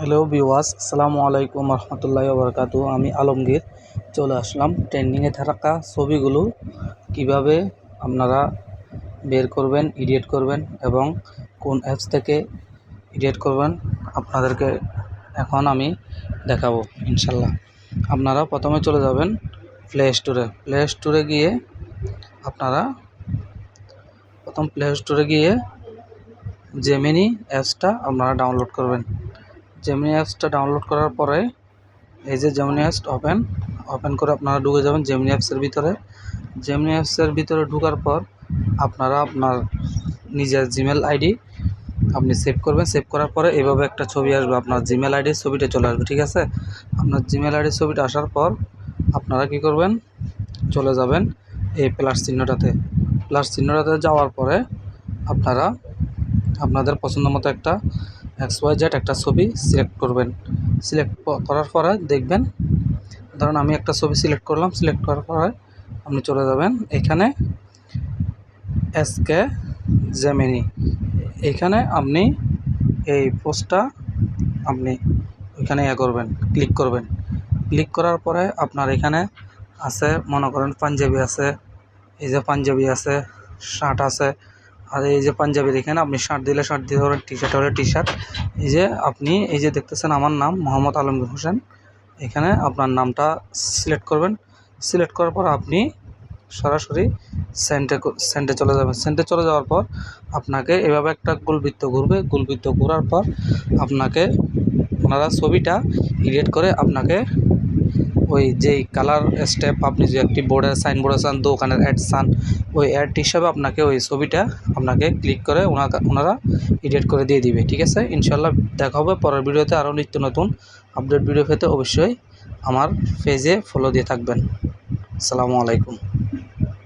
Hello বিওয়াস আসসালামু আলাইকুম রহমতুল্লাহ বরকাত আমি আলমগীর, চলে আসলাম ট্রেন্ডিংয়ে থাকা ছবিগুলো। কীভাবে আপনারা বের করবেন এডিট করবেন এবং কোন অ্যাপস থেকে এডিট করবেন, আপনাদেরকে এখন আমি দেখাবো ইনশাল্লাহ আপনারা প্রথমে চলে যাবেন প্লে স্টোরে প্লে স্টোরে গিয়ে আপনারা প্রথম প্লে স্টোরে গিয়ে জেমিনি অ্যাপসটা আপনারা ডাউনলোড করবেন। জেমিনি অ্যাপসটা ডাউনলোড করার পরে এই যে জেমিনি অ্যাপস ওপেন ওপেন করে আপনারা ঢুকে যাবেন জেমিনি অ্যাপসের ভিতরে। জেমিনি অ্যাপসের ভিতরে ঢোকার পর আপনারা আপনার নিজের জিমেল আইডি আপনি সেভ করবেন। সেভ করার পরে এভাবে একটা ছবি আসবে, আপনার জিমেল আইডির ছবিটা চলে আসবে, ঠিক আছে? আপনার জিমেল আইডির ছবিটা আসার পর আপনারা কি করবেন? চলে যাবেন এই প্লাস চিহ্নটাতে। প্লাস চিহ্নটাতে যাওয়ার পরে আপনারা আপনাদের পছন্দ মতো একটা এক্স ওয়াই জেড একটা ছবি সিলেক্ট করবেন। সিলেক্ট করার পরে দেখবেন, ধরুন আমি একটা ছবি সিলেক্ট করলাম সিলেক্ট করার পরে আপনি চলে যাবেন এখানে এসকে জেমিনি এখানে আপনি এই পোস্টটা আপনি এখানে ইয়ে করবেন ক্লিক করবেন। ক্লিক করার পরে আপনার এখানে আছে, মনে করেন পাঞ্জাবি আছে, এই যে পাঞ্জাবি আছে শার্ট আছে আর এই যে পাঞ্জাবি দেখেন আপনি শার্ট দিলে শার্ট দিতে পারেন টি শার্ট হলে টি শার্ট এই যে আপনি, এই যে দেখতেছেন আমার নাম মোহাম্মদ আলমগীর হোসেন। এখানে আপনার নামটা সিলেক্ট করবেন। সিলেক্ট করার পর আপনি সরাসরি সেন্টে সেন্টে চলে যাবেন। সেন্টে চলে যাওয়ার পর আপনাকে এভাবে একটা গোলবৃত্ত ঘুরবে। গোলবৃত্ত ঘোরার পর আপনাকে ওনারা ছবিটা এডিট করে আপনাকে ওই যেই কালার স্টেপ আপনি যে একটি বোর্ডের সাইনবোর্ডে চান, দোকানের অ্যাড চান, ওই অ্যাড হিসাবে আপনাকে ওই ছবিটা আপনাকে ক্লিক করে ওনারা ওনারা এডিট করে দিয়ে দিবে, ঠিক আছে? ইনশাল্লাহ দেখা হবে পরের ভিডিওতে আরও নিত্য নতুন আপডেট ভিডিও পেতে অবশ্যই আমার পেজে ফলো দিয়ে থাকবেন। আসসালামু আলাইকুম।